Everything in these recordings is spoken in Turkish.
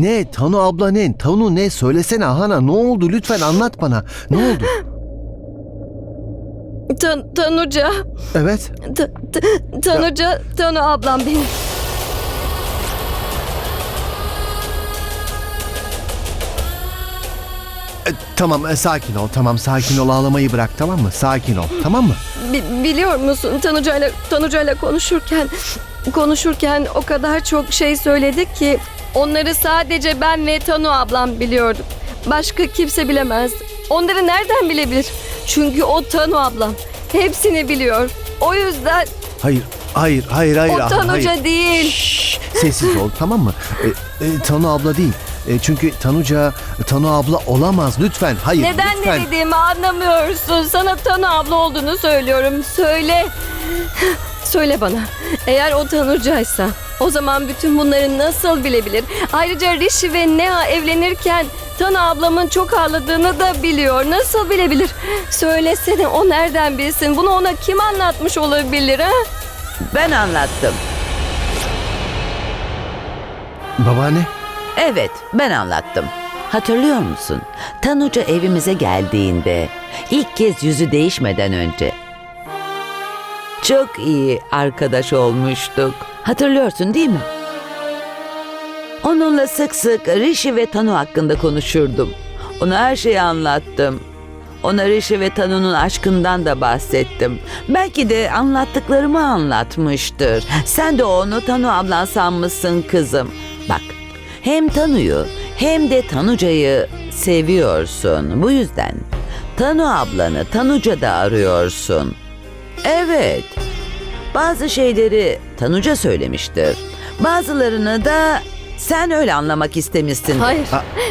Ne? Tanu abla ne? Tanu ne? Söylesene Hana. Ne oldu? Lütfen anlat bana. Ne oldu? Tan Tanuca, Evet. Ta- Ta- Tanuca, Tanu ablam benim. E, tamam e, sakin ol. Tamam sakin ol. Ağlamayı bırak tamam mı? Sakin ol. Tamam mı? Bi- biliyor musun Tanuca'yla Tanuca'yla konuşurken konuşurken o kadar çok şey söyledik ki onları sadece ben ve Tanu ablam biliyorduk. Başka kimse bilemez. Onları nereden bilebilir? Çünkü o Tanu ablam hepsini biliyor. O yüzden Hayır. Hayır. Hayır. Hayır. o ah, Tanuca hayır. değil. Şşş, sessiz ol tamam mı? E, e, Tanu abla değil. E, çünkü Tanuca Tanu abla olamaz lütfen. Hayır Neden lütfen. ne dediğimi anlamıyorsun. Sana Tanu abla olduğunu söylüyorum. Söyle. Söyle bana. Eğer o Tanucaysa o zaman bütün bunları nasıl bilebilir? Ayrıca Rishi ve Neha evlenirken Tanu ablamın çok ağladığını da biliyor. Nasıl bilebilir? Söylesene o nereden bilsin? Bunu ona kim anlatmış olabilir ha? Ben anlattım. Babaanne. Evet, ben anlattım. Hatırlıyor musun? Tanuca evimize geldiğinde ilk kez yüzü değişmeden önce çok iyi arkadaş olmuştuk. Hatırlıyorsun değil mi? Onunla sık sık Rishi ve Tanu hakkında konuşurdum. Ona her şeyi anlattım. Ona Rishi ve Tanu'nun aşkından da bahsettim. Belki de anlattıklarımı anlatmıştır. Sen de onu Tanu ablan sanmışsın kızım. Bak, hem Tanu'yu hem de Tanuca'yı seviyorsun. Bu yüzden Tanu ablanı Tanuca'da arıyorsun. Evet, bazı şeyleri Tanuca söylemiştir. Bazılarını da sen öyle anlamak istemişsin. Hayır.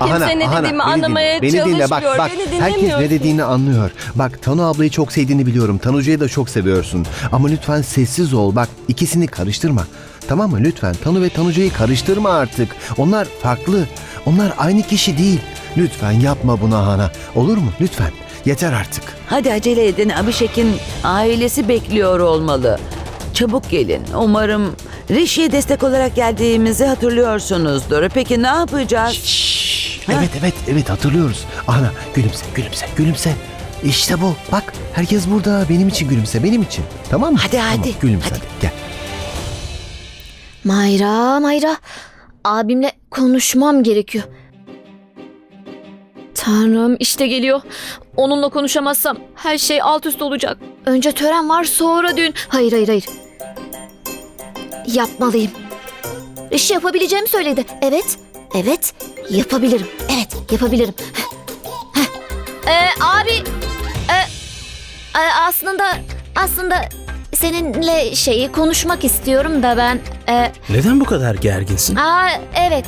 A- Kimse ne dediğimi beni anlamaya dinle, beni dinle. Bak, çalışmıyor. bak, Beni herkes dinlemiyorsun. ne dediğini anlıyor. Bak Tanu ablayı çok sevdiğini biliyorum. Tanuca'yı da çok seviyorsun. Ama lütfen sessiz ol. Bak ikisini karıştırma. Tamam mı? Lütfen Tanu ve Tanuca'yı karıştırma artık. Onlar farklı. Onlar aynı kişi değil. Lütfen yapma buna Hana. Olur mu? Lütfen. Yeter artık. Hadi acele edin. Abişek'in ailesi bekliyor olmalı. Çabuk gelin. Umarım Rishi'ye destek olarak geldiğimizi hatırlıyorsunuzdur. Peki ne yapacağız? Şşş. Evet evet evet hatırlıyoruz. Ana gülümse gülümse gülümse. İşte bu. Bak herkes burada. Benim için gülümse. Benim için. Tamam mı? Hadi, Tamam, hadi, Gülümse hadi. hadi. Gel. Mayra, Mayra. Abimle konuşmam gerekiyor. Tanrım işte geliyor. Onunla konuşamazsam her şey alt üst olacak. Önce tören var sonra düğün. Hayır hayır hayır. Yapmalıyım. İşi yapabileceğimi söyledi. Evet. Evet. Yapabilirim. Evet yapabilirim. Ee, abi. e, e, aslında aslında seninle şeyi konuşmak istiyorum da ben. E, Neden bu kadar gerginsin? Aa evet.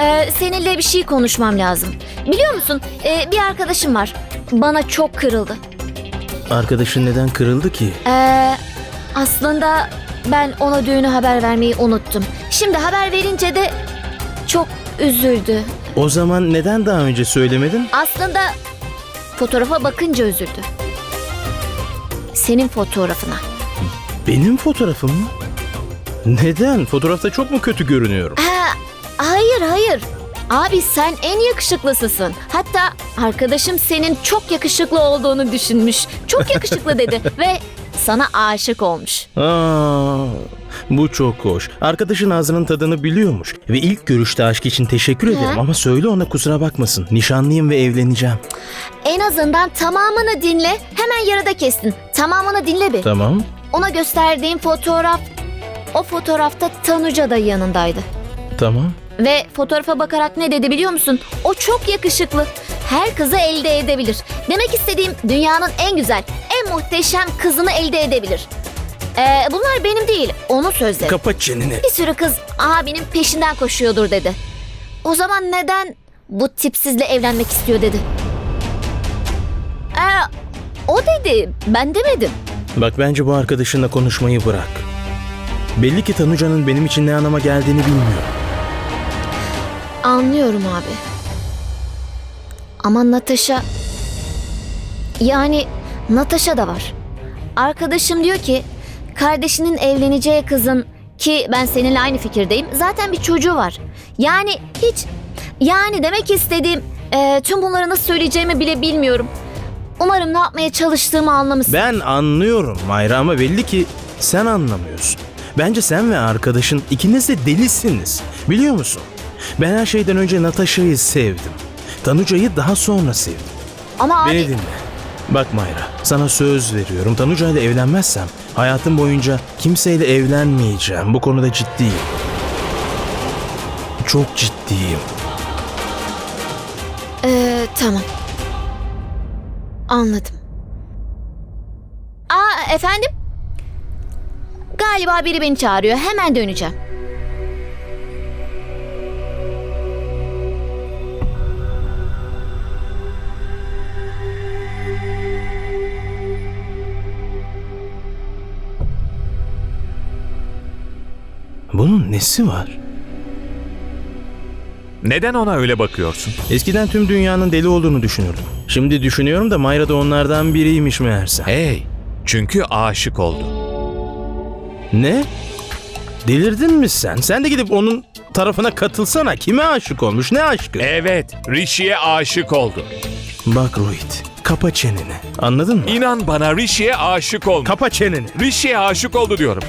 Ee, seninle bir şey konuşmam lazım. Biliyor musun? Ee, bir arkadaşım var. Bana çok kırıldı. Arkadaşın neden kırıldı ki? Ee, aslında ben ona düğünü haber vermeyi unuttum. Şimdi haber verince de çok üzüldü. O zaman neden daha önce söylemedin? Aslında fotoğrafa bakınca üzüldü. Senin fotoğrafına. Benim fotoğrafım mı? Neden? Fotoğrafta çok mu kötü görünüyorum? Ha, hayır hayır. Abi sen en yakışıklısısın. Hatta arkadaşım senin çok yakışıklı olduğunu düşünmüş. Çok yakışıklı dedi ve sana aşık olmuş. Aa, bu çok hoş. Arkadaşın ağzının tadını biliyormuş. Ve ilk görüşte aşk için teşekkür ederim ama söyle ona kusura bakmasın. Nişanlıyım ve evleneceğim. En azından tamamını dinle. Hemen yarıda kestin. Tamamını dinle bir. Tamam. Ona gösterdiğim fotoğraf o fotoğrafta Tanuca da yanındaydı. Tamam. Ve fotoğrafa bakarak ne dedi biliyor musun? O çok yakışıklı. Her kızı elde edebilir. Demek istediğim dünyanın en güzel, en muhteşem kızını elde edebilir. Ee, bunlar benim değil, onun sözleri. Kapat çeneni. Bir sürü kız abinin peşinden koşuyordur dedi. O zaman neden bu tipsizle evlenmek istiyor dedi. Ee, o dedi, ben demedim. Bak bence bu arkadaşınla konuşmayı bırak. Belli ki Tanuca'nın benim için ne anlama geldiğini bilmiyor. Anlıyorum abi. Ama Natasha... Yani Natasha da var. Arkadaşım diyor ki kardeşinin evleneceği kızın ki ben seninle aynı fikirdeyim zaten bir çocuğu var. Yani hiç Yani demek istediğim e, tüm bunları nasıl söyleyeceğimi bile bilmiyorum. Umarım ne yapmaya çalıştığımı anlamışsın. Ben anlıyorum Mayra ama belli ki sen anlamıyorsun. Bence sen ve arkadaşın ikiniz de delisiniz. Biliyor musun? Ben her şeyden önce Natasha'yı sevdim. Tanuca'yı daha sonra sevdim. Ama abi Beni dinle. Bak Mayra, sana söz veriyorum. Tanuca ile evlenmezsem hayatım boyunca kimseyle evlenmeyeceğim. Bu konuda ciddiyim. Çok ciddiyim. Ee, tamam. Anladım. Aa efendim? Galiba biri beni çağırıyor. Hemen döneceğim. Bunun nesi var? Neden ona öyle bakıyorsun? Eskiden tüm dünyanın deli olduğunu düşünürdüm. Şimdi düşünüyorum da Mayra da onlardan biriymiş meğerse. Hey, çünkü aşık oldu. Ne? Delirdin mi sen? Sen de gidip onun tarafına katılsana. Kime aşık olmuş? Ne aşkı? Evet, Rishi'ye aşık oldu. Bak Rohit, kapa çeneni. Anladın mı? İnan bana Rishi'ye aşık oldu. Kapa çeneni. Rishi'ye aşık oldu diyorum.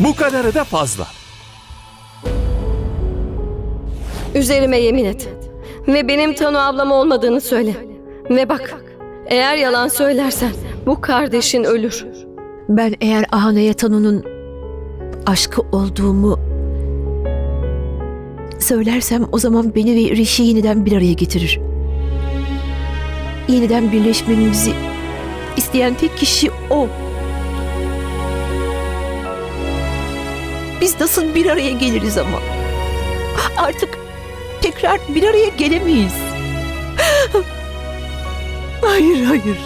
Bu kadarı da fazla. Üzerime yemin et. Ve benim Tanu ablam olmadığını söyle. Ve bak, eğer yalan söylersen bu kardeşin ölür. Ben eğer Ahana'ya Tanu'nun aşkı olduğumu söylersem o zaman beni ve Rişi yeniden bir araya getirir. Yeniden birleşmemizi isteyen tek kişi o. Biz nasıl bir araya geliriz ama? Artık tekrar bir araya gelemeyiz. Hayır, hayır.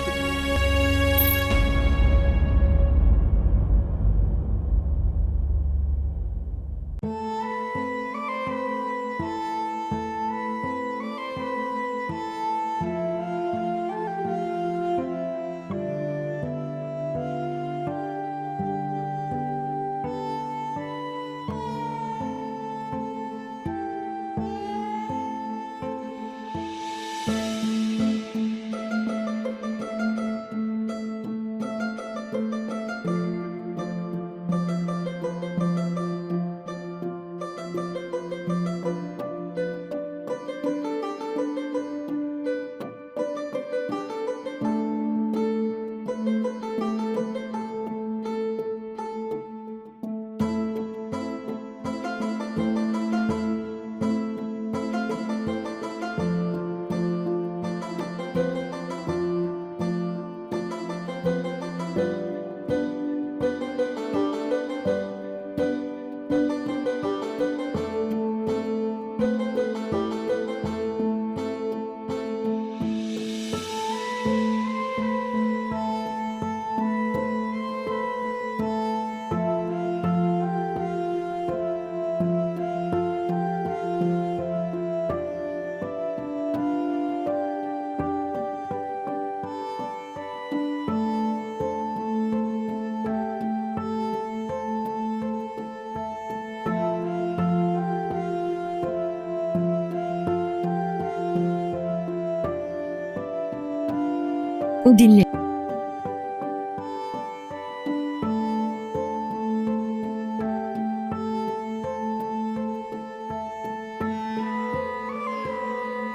Dinle.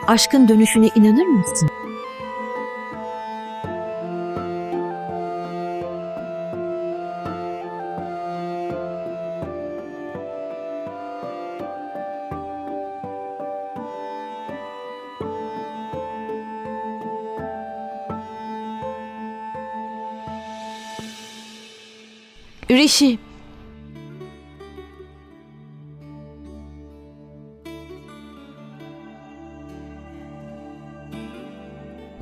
Aşkın dönüşüne inanır mısın? Rishi.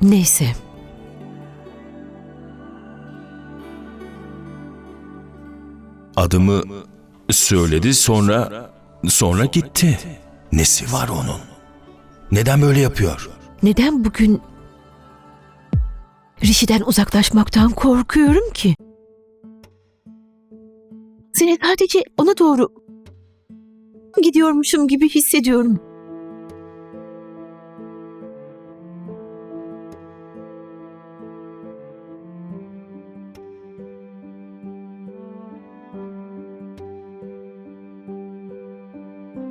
Neyse. Adımı söyledi sonra sonra gitti. Nesi var onun? Neden böyle yapıyor? Neden bugün Rishi'den uzaklaşmaktan korkuyorum ki? Seni sadece ona doğru gidiyormuşum gibi hissediyorum.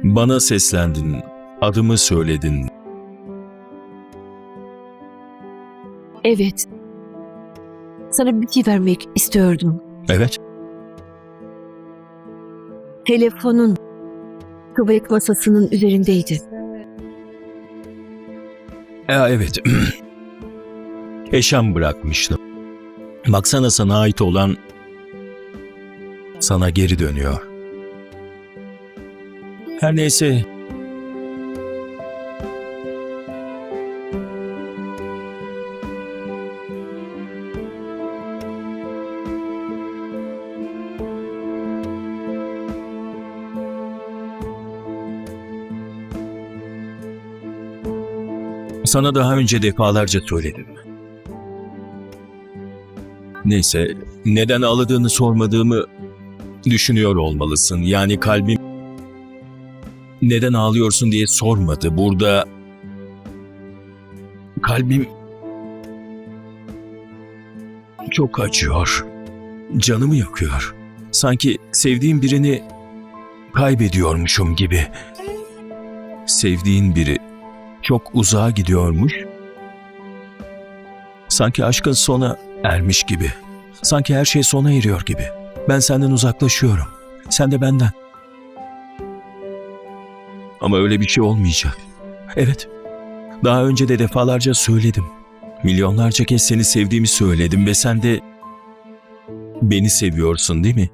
Bana seslendin, adımı söyledin. Evet. Sana bitki şey vermek istiyordum. Evet. Telefonun tuvalet masasının üzerindeydi. ya evet. Eşem bırakmıştım. Baksana sana ait olan sana geri dönüyor. Her neyse. Sana daha önce defalarca söyledim. Neyse, neden ağladığını sormadığımı düşünüyor olmalısın. Yani kalbim neden ağlıyorsun diye sormadı. Burada kalbim çok acıyor. Canımı yakıyor. Sanki sevdiğim birini kaybediyormuşum gibi. Sevdiğin biri çok uzağa gidiyormuş. Sanki aşkın sona ermiş gibi. Sanki her şey sona eriyor gibi. Ben senden uzaklaşıyorum. Sen de benden. Ama öyle bir şey olmayacak. Evet. Daha önce de defalarca söyledim. Milyonlarca kez seni sevdiğimi söyledim ve sen de beni seviyorsun değil mi?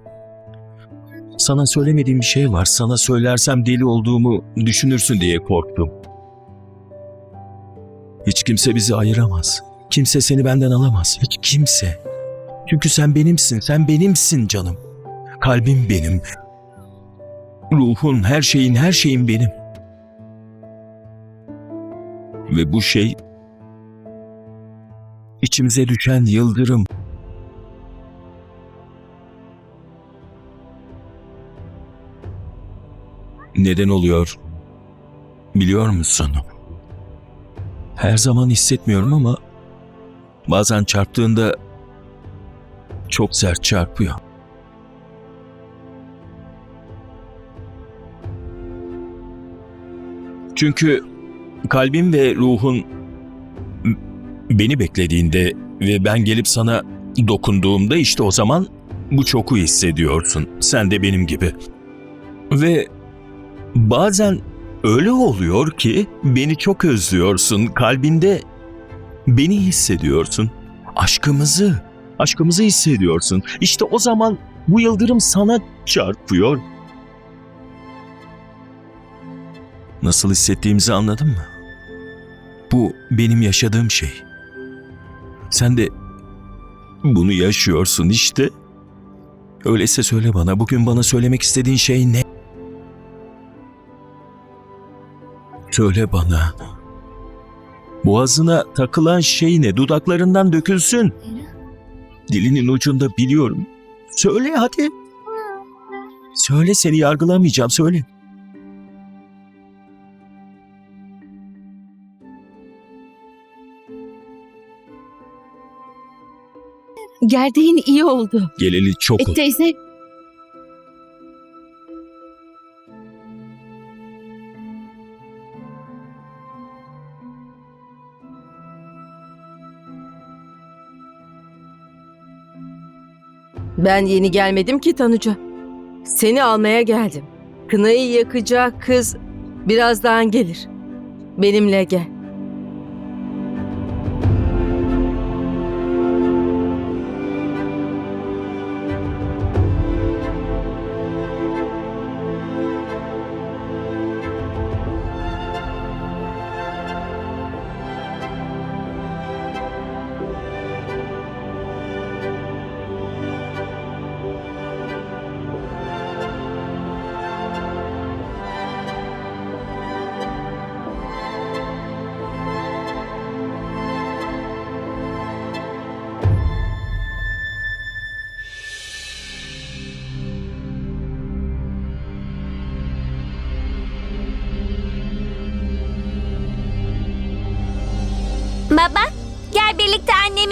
Sana söylemediğim bir şey var. Sana söylersem deli olduğumu düşünürsün diye korktum. Hiç kimse bizi ayıramaz. Kimse seni benden alamaz. Hiç kimse. Çünkü sen benimsin. Sen benimsin canım. Kalbim benim. Ruhun, her şeyin, her şeyin benim. Ve bu şey içimize düşen yıldırım. Neden oluyor? Biliyor musun? Her zaman hissetmiyorum ama bazen çarptığında çok sert çarpıyor. Çünkü kalbim ve ruhun beni beklediğinde ve ben gelip sana dokunduğumda işte o zaman bu çoku hissediyorsun. Sen de benim gibi. Ve bazen öyle oluyor ki beni çok özlüyorsun. Kalbinde beni hissediyorsun. Aşkımızı, aşkımızı hissediyorsun. İşte o zaman bu yıldırım sana çarpıyor. Nasıl hissettiğimizi anladın mı? Bu benim yaşadığım şey. Sen de bunu yaşıyorsun işte. Öyleyse söyle bana, bugün bana söylemek istediğin şey ne? Söyle bana. Boğazına takılan şey ne? Dudaklarından dökülsün. Dilinin ucunda biliyorum. Söyle hadi. Söyle seni yargılamayacağım söyle. Geldiğin iyi oldu. Geleli çok oldu. teyze. Ben yeni gelmedim ki Tanuca. Seni almaya geldim. Kınayı yakacak kız birazdan gelir. Benimle gel.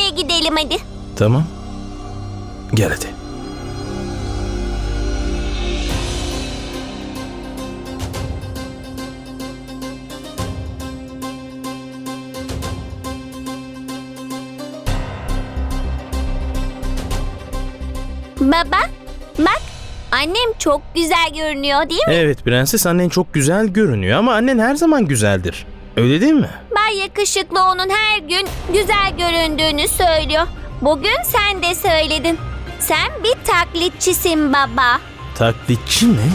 oraya gidelim hadi. Tamam. Gel hadi. Baba bak annem çok güzel görünüyor değil mi? Evet prenses annen çok güzel görünüyor ama annen her zaman güzeldir. Öyle değil mi? Yakışıklı onun her gün güzel göründüğünü söylüyor. Bugün sen de söyledin. Sen bir taklitçisin baba. Taklitçi mi?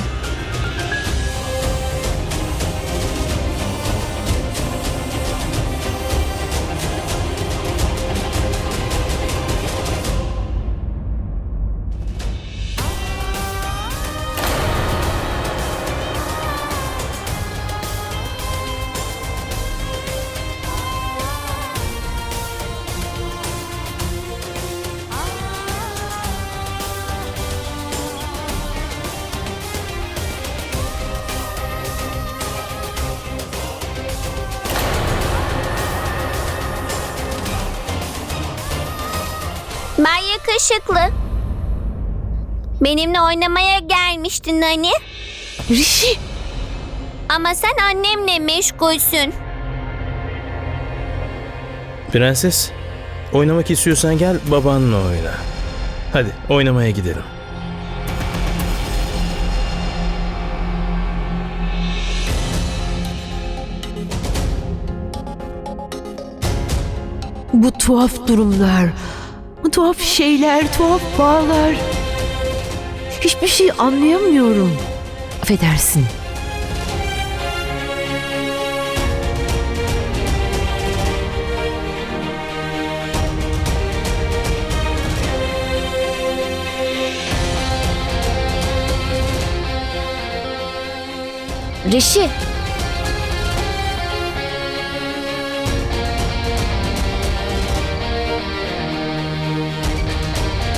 Yakışıklı. Benimle oynamaya gelmiştin hani. Rişi. Ama sen annemle meşgulsün. Prenses, oynamak istiyorsan gel babanla oyna. Hadi oynamaya gidelim. Bu tuhaf durumlar, tuhaf şeyler, tuhaf bağlar. Hiçbir şey anlayamıyorum. Affedersin.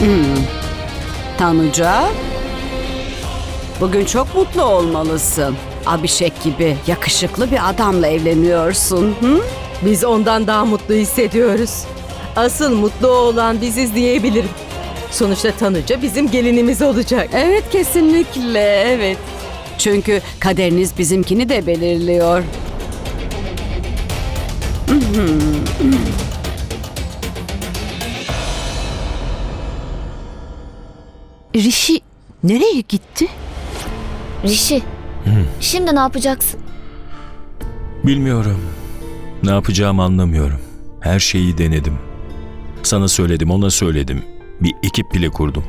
Rişi, Tanuca, bugün çok mutlu olmalısın. Abişek gibi yakışıklı bir adamla evleniyorsun. Hı? Biz ondan daha mutlu hissediyoruz. Asıl mutlu olan biziz diyebilirim. Sonuçta Tanuca bizim gelinimiz olacak. Evet kesinlikle evet. Çünkü kaderiniz bizimkini de belirliyor. Rişi nereye gitti? Rişi. Şimdi ne yapacaksın? Bilmiyorum. Ne yapacağımı anlamıyorum. Her şeyi denedim. Sana söyledim, ona söyledim. Bir ekip bile kurdum.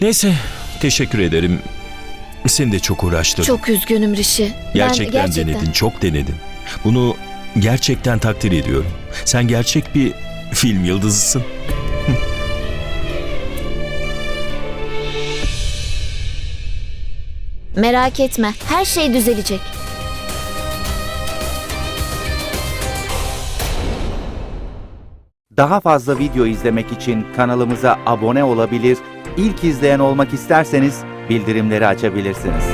Neyse, teşekkür ederim. Seni de çok uğraştırdın. Çok üzgünüm Rişi. gerçekten, ben gerçekten denedin, çok denedin. Bunu gerçekten takdir ediyorum. Sen gerçek bir film yıldızısın. Merak etme. Her şey düzelecek. Daha fazla video izlemek için kanalımıza abone olabilir, ilk izleyen olmak isterseniz bildirimleri açabilirsiniz.